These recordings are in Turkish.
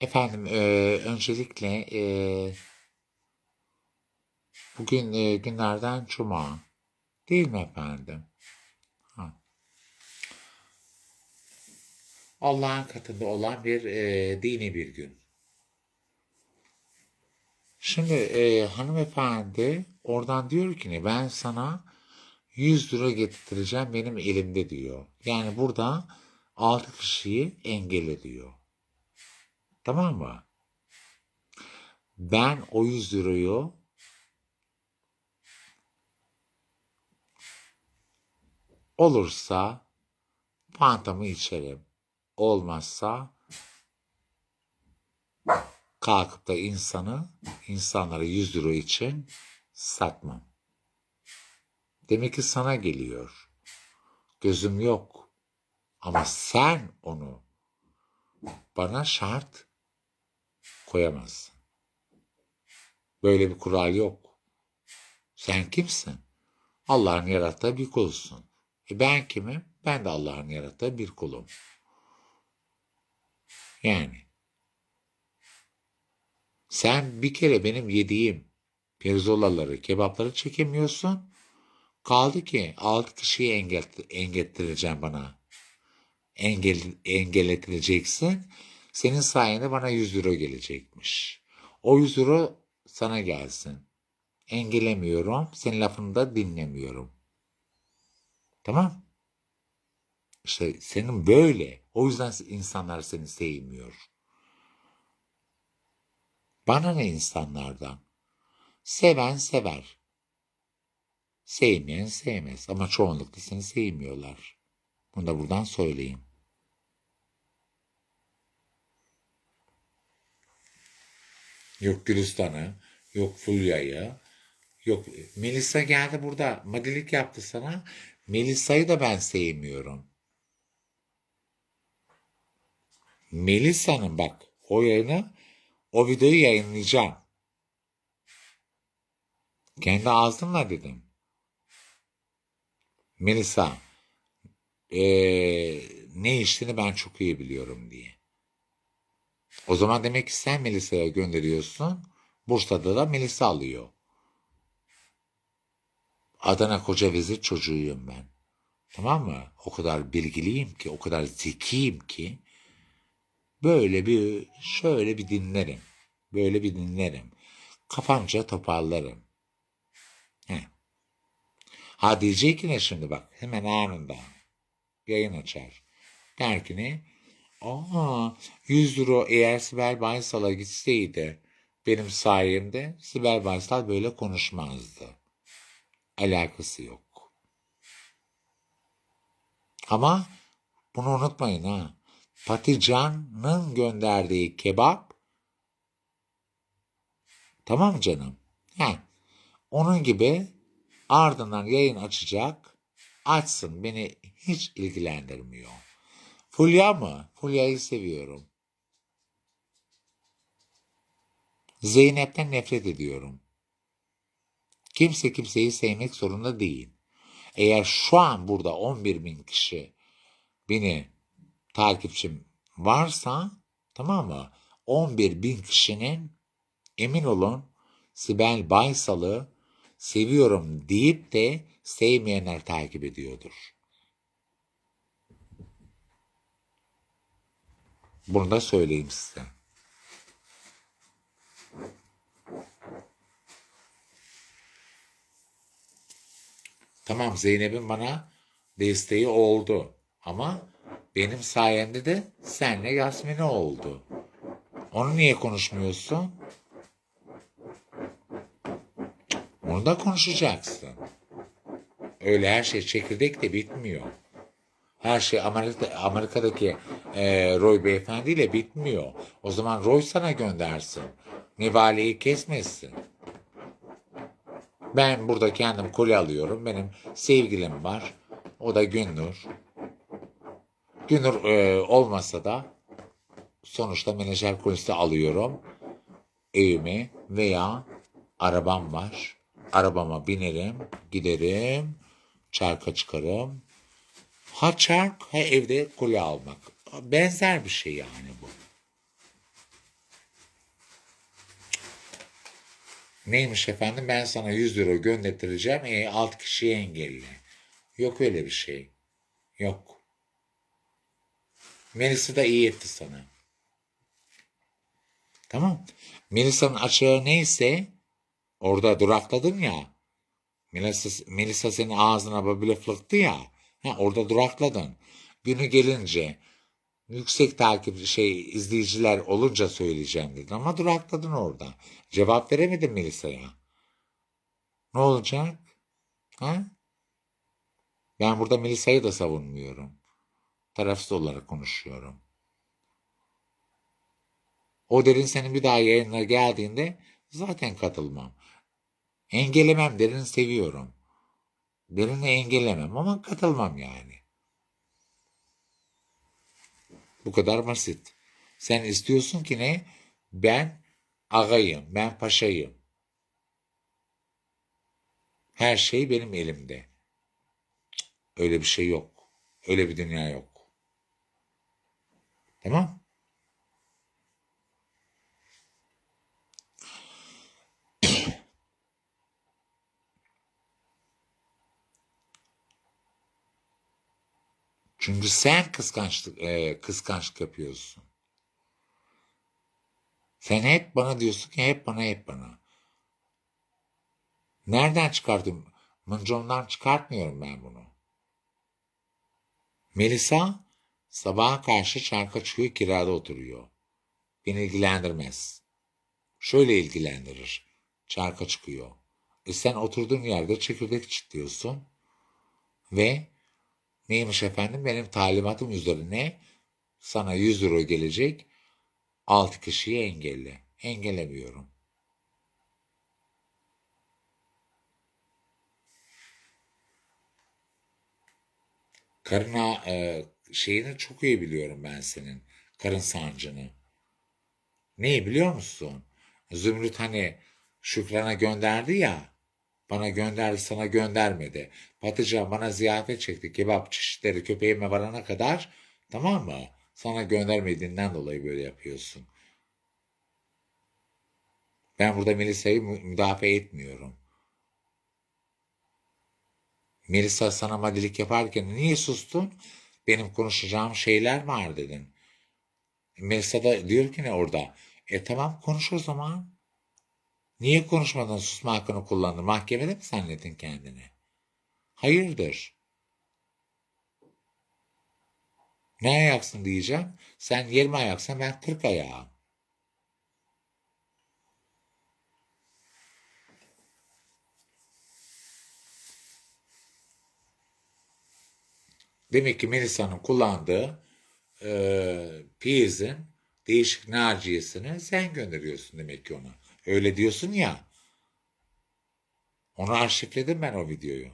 Efendim, e, öncelikle e, bugün e, günlerden cuma değil mi efendim? Ha. Allah'ın katında olan bir e, dini bir gün. Şimdi e, hanımefendi oradan diyor ki ne ben sana 100 lira getireceğim benim elimde diyor. Yani burada 6 kişiyi engel diyor. Tamam mı? Ben o 100 lirayı olursa fantamı içerim. Olmazsa kalkıp da insanı, insanlara 100 lira için satmam. Demek ki sana geliyor. Gözüm yok. Ama sen onu bana şart koyamazsın. Böyle bir kural yok. Sen kimsin? Allah'ın yarattığı bir kulsun. E ben kimim? Ben de Allah'ın yarattığı bir kulum. Yani sen bir kere benim yediğim pirzolaları, kebapları çekemiyorsun. Kaldı ki altı kişiyi engel, engettireceğim bana. Engel, engellettireceksin. Senin sayende bana 100 euro gelecekmiş. O 100 euro sana gelsin. Engellemiyorum. Senin lafını da dinlemiyorum. Tamam? İşte senin böyle. O yüzden insanlar seni sevmiyor. Bana ne insanlardan? Seven sever. Sevmeyen sevmez. Ama çoğunlukla seni sevmiyorlar. Bunu da buradan söyleyeyim. Yok Gülistan'ı, yok Fulya'yı, yok Melisa geldi burada madilik yaptı sana. Melisa'yı da ben sevmiyorum. Melisa'nın bak o yayını, o videoyu yayınlayacağım. Kendi ağzımla dedim. Melisa, eee, ne içtiğini ben çok iyi biliyorum diye. O zaman demek ki sen Melisa'ya gönderiyorsun. Bursa'da da Melisa alıyor. Adana koca vezir çocuğuyum ben. Tamam mı? O kadar bilgiliyim ki, o kadar zekiyim ki böyle bir şöyle bir dinlerim. Böyle bir dinlerim. Kafamca toparlarım. He. Ha diyecek ki ne şimdi bak hemen anında yayın açar. Der ki ne? Aa 100 euro eğer Sibel Baysal'a gitseydi benim sayemde Sibel Baysal böyle konuşmazdı. Alakası yok. Ama bunu unutmayın ha. Patican'ın gönderdiği kebap tamam canım? Ha. Onun gibi ardından yayın açacak. Açsın beni hiç ilgilendirmiyor. Fulya mı? Fulya'yı seviyorum. Zeynep'ten nefret ediyorum. Kimse kimseyi sevmek zorunda değil. Eğer şu an burada 11 bin kişi beni takipçim varsa tamam mı? 11 bin kişinin emin olun Sibel Baysal'ı seviyorum deyip de sevmeyenler takip ediyordur. Bunu da söyleyeyim size. Tamam Zeynep'in bana desteği oldu. Ama benim sayemde de senle Yasmin'e oldu. Onu niye konuşmuyorsun? Onu da konuşacaksın. Öyle her şey çekirdek de bitmiyor. Her şey Amerika, Amerika'daki e, Roy Beyefendi ile bitmiyor. O zaman Roy sana göndersin. Nivaleyi kesmesin. Ben burada kendim kolye alıyorum. Benim sevgilim var. O da Günnur. Günnur e, olmasa da sonuçta menajer kolyesi alıyorum. Evime veya arabam var. Arabama binerim, giderim, çarka çıkarım. Ha çark, ha evde kolye almak benzer bir şey yani bu. Neymiş efendim ben sana 100 lira göndertireceğim e, 6 kişiyi engelli. Yok öyle bir şey. Yok. Melisa da iyi etti sana. Tamam. Melisa'nın açığı neyse orada durakladın ya. Melisa, Melisa senin ağzına böyle flıktı ya. Ha, orada durakladın. Günü gelince yüksek takip şey izleyiciler olunca söyleyeceğim dedin ama durakladın orada. Cevap veremedin Melisa'ya. Ne olacak? Ha? Ben burada Melisa'yı da savunmuyorum. Tarafsız olarak konuşuyorum. O derin senin bir daha yayınına geldiğinde zaten katılmam. Engellemem derini seviyorum. Derini engellemem ama katılmam yani. Bu kadar basit. Sen istiyorsun ki ne? Ben ağayım, ben paşayım. Her şey benim elimde. Öyle bir şey yok. Öyle bir dünya yok. Tamam? Çünkü sen kıskançlık, e, kıskançlık yapıyorsun. Sen hep bana diyorsun ki hep bana hep bana. Nereden çıkardım? Mıncomdan çıkartmıyorum ben bunu. Melisa sabaha karşı çarka çıkıyor kirada oturuyor. Beni ilgilendirmez. Şöyle ilgilendirir. Çarka çıkıyor. E sen oturduğun yerde çekirdek çitliyorsun. Ve neymiş efendim benim talimatım üzerine sana 100 euro gelecek. 6 kişiyi engelle. Engellemiyorum. Karına e, şeyini çok iyi biliyorum ben senin. Karın sancını. Neyi biliyor musun? Zümrüt hani Şükran'a gönderdi ya. Bana gönderdi sana göndermedi. Patlıcan bana ziyafet çekti. Kebap çeşitleri köpeğime varana kadar tamam mı? Sana göndermediğinden dolayı böyle yapıyorsun. Ben burada Melisa'yı mü- müdafaa etmiyorum. Melisa sana madilik yaparken niye sustun? Benim konuşacağım şeyler var dedin. Melisa da diyor ki ne orada? E tamam konuş o zaman. Niye konuşmadan susma hakkını kullandın? Mahkemede mi zannettin kendini? Hayırdır? Ne ayaksın diyeceğim. Sen 20 ayaksan ben 40 ayağım. Demek ki Melisa'nın kullandığı e, piyizin değişik narciyesini sen gönderiyorsun demek ki ona. Öyle diyorsun ya. Onu arşivledim ben o videoyu.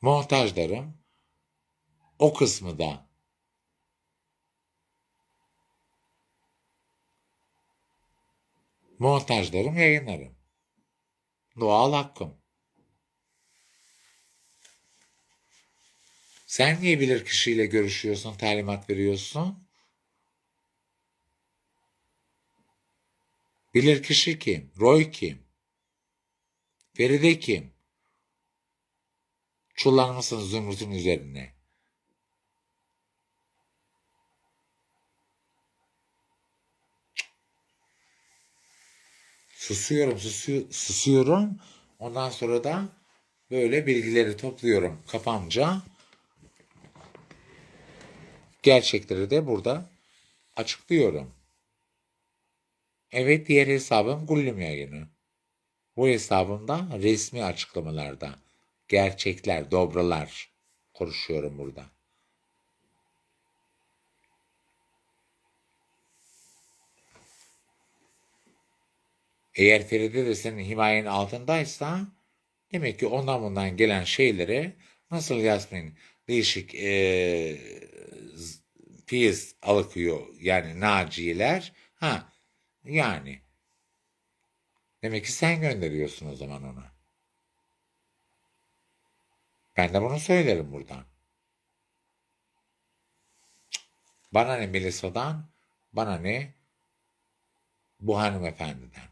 Montajlarım o kısmı da montajlarım yayınlarım. Doğal hakkım. Sen niye bilir kişiyle görüşüyorsun, talimat veriyorsun? Bilir kişi kim? Roy kim? Feride kim? Çullanmışsın zümrütün üzerine. Susuyorum, susu, susuyorum. Ondan sonra da böyle bilgileri topluyorum kafamca. Gerçekleri de burada açıklıyorum. Evet diğer hesabım Gullüm yayını. Bu hesabımda resmi açıklamalarda gerçekler, dobralar konuşuyorum burada. Eğer Feride de senin himayenin altındaysa demek ki ondan bundan gelen şeyleri nasıl Yasmin değişik e, piyiz alıkıyor yani naciyeler ha yani demek ki sen gönderiyorsun o zaman ona. Ben de bunu söylerim buradan. Bana ne Melisa'dan, bana ne bu hanımefendiden.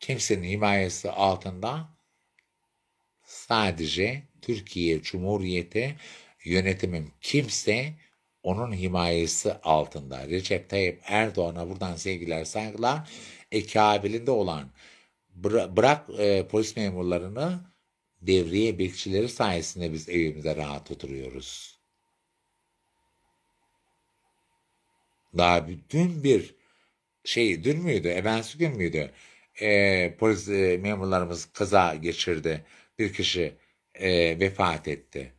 Kimsenin himayesi altında sadece Türkiye Cumhuriyeti yönetimim kimse onun himayesi altında. Recep Tayyip Erdoğan'a buradan sevgiler saygılar. Ekabilinde olan bıra- bırak e, polis memurlarını devriye bekçileri sayesinde biz evimizde rahat oturuyoruz. Daha dün bir şey dün müydü? Evvelsi gün müydü? E, polis e, memurlarımız kaza geçirdi. Bir kişi e, vefat etti.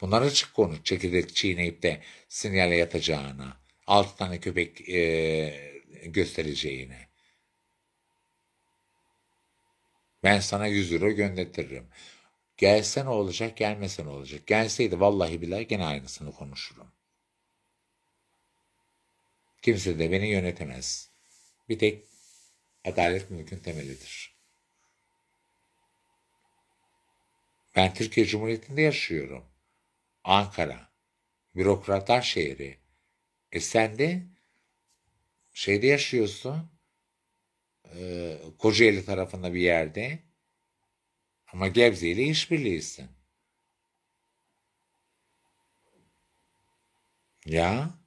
Bunlar açık konu. Çekirdek çiğneyip de sinyale yatacağına. Altı tane köpek e, göstereceğine. Ben sana 100 euro göndertirim. Gelse ne olacak, gelmese ne olacak? Gelseydi vallahi billahi gene aynısını konuşurum. Kimse de beni yönetemez. Bir tek adalet mülkün temelidir. Ben Türkiye Cumhuriyeti'nde yaşıyorum. Ankara. Bürokratlar şehri. E sen de şeyde yaşıyorsun. E, Kocaeli tarafında bir yerde. Ama Gebze ile işbirliğisin. Ya.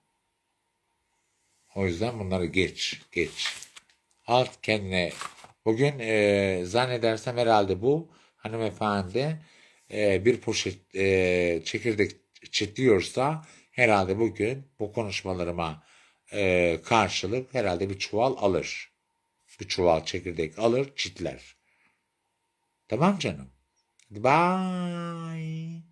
O yüzden bunları geç, geç. Al kendine. Bugün e, zannedersem herhalde bu hanımefendi e, bir poşet e, çekirdek çitliyorsa herhalde bugün bu konuşmalarıma e, karşılık herhalde bir çuval alır. Bir çuval çekirdek alır, çitler. Tamam canım. Bye.